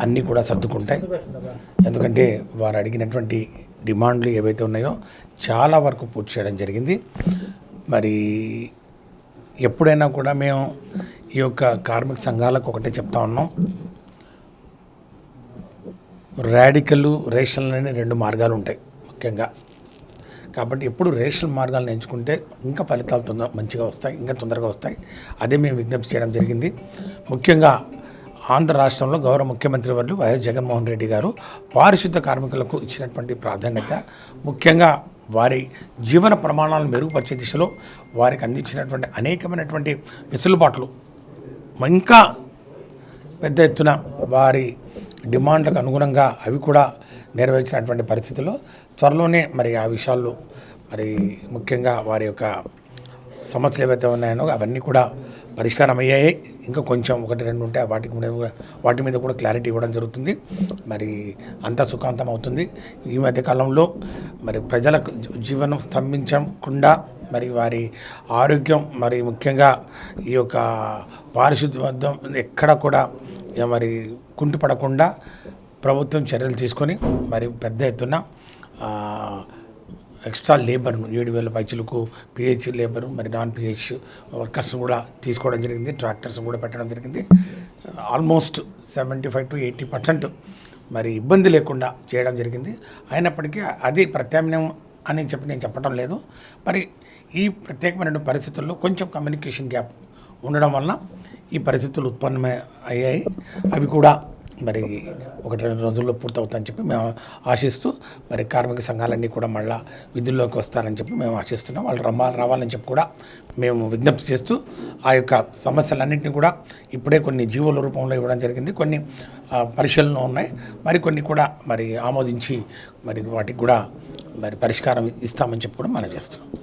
అన్నీ కూడా సర్దుకుంటాయి. ఎందుకంటే వారు అడిగినటువంటి డిమాండ్లు ఏవైతే ఉన్నాయో చాలా వరకు పూర్తి చేయడం జరిగింది. మరి ఎప్పుడైనా కూడా మేము ఈ యొక్క కార్మిక సంఘాలకు ఒకటే చెప్తా ఉన్నాం. ర్యాడికల్ రేషనల్ అనే రెండు మార్గాలు ఉంటాయి ముఖ్యంగా. కాబట్టి ఎప్పుడు రేషనల్ మార్గాలను ఎంచుకుంటే ఇంకా ఫలితాలు తొందర మంచిగా వస్తాయి ఇంకా తొందరగా వస్తాయి. అదే మేము విజ్ఞప్తి చేయడం జరిగింది. ముఖ్యంగా ఆంధ్ర రాష్ట్రంలో గౌరవ ముఖ్యమంత్రి వర్యులు వైఎస్ జగన్మోహన్ రెడ్డి గారు పారిశుద్ధ కార్మికులకు ఇచ్చినటువంటి ప్రాధాన్యత ముఖ్యంగా వారి జీవన ప్రమాణాలను మెరుగుపరిచే దిశలో వారికి అందించినటువంటి అనేకమైనటువంటి వెసులుబాట్లు. ఇంకా పెద్ద ఎత్తున వారి డిమాండ్లకు అనుగుణంగా అవి కూడా నెరవేర్చినటువంటి పరిస్థితుల్లో త్వరలోనే మరి ఆ విషయాల్లో మరి ముఖ్యంగా వారి యొక్క సమస్యలు ఏవైతే ఉన్నాయో అవన్నీ కూడా పరిష్కారం అయ్యాయి ఇంకా కొంచెం ఒకటి రెండు ఉంటే వాటికి వాటి మీద కూడా క్లారిటీ ఇవ్వడం జరుగుతుంది. మరి అంతా సుఖాంతం అవుతుంది. ఈ మధ్య కాలంలో మరి ప్రజలకు జీవనం స్తంభించకుండా మరి వారి ఆరోగ్యం మరి ముఖ్యంగా ఈ యొక్క పారిశుద్ధ్యం ఎక్కడ కూడా మరి కుంటుపడకుండా ప్రభుత్వం చర్యలు తీసుకొని మరి పెద్ద ఎత్తున ఎక్స్ట్రా లేబర్ను ఏడు వేల పైచులకు పిహెచ్ లేబర్ మరి నాన్ పిహెచ్ వర్కర్స్ కూడా తీసుకోవడం జరిగింది ట్రాక్టర్స్ కూడా పెట్టడం జరిగింది. Almost seventy five to eighty percent మరి ఇబ్బంది లేకుండా చేయడం జరిగింది. అయినప్పటికీ అది ప్రత్యామ్నాయం అని చెప్పి నేను చెప్పడం లేదు. మరి ఈ ప్రత్యేకమైన పరిస్థితుల్లో కొంచెం కమ్యూనికేషన్ గ్యాప్ ఉండడం వలన ఈ పరిస్థితులు ఉత్పన్నమే అయ్యాయి. అవి కూడా మరి ఒకటి రెండు రోజుల్లో పూర్తవుతాయని చెప్పి మేము ఆశిస్తూ మరి కార్మిక సంఘాలన్నీ కూడా మళ్ళా విధుల్లోకి వస్తారని చెప్పి మేము ఆశిస్తున్నాం. వాళ్ళు రమ్మా రావాలని చెప్పి కూడా మేము విజ్ఞప్తి చేస్తూ ఆ యొక్క సమస్యలన్నింటినీ కూడా ఇప్పుడే కొన్ని జీవోల రూపంలో ఇవ్వడం జరిగింది. కొన్ని పరిశీలనలు ఉన్నాయి. మరి కొన్ని కూడా మరి ఆమోదించి మరి వాటికి కూడా మరి పరిష్కారం ఇస్తామని చెప్పి కూడా మనం చేస్తున్నాం.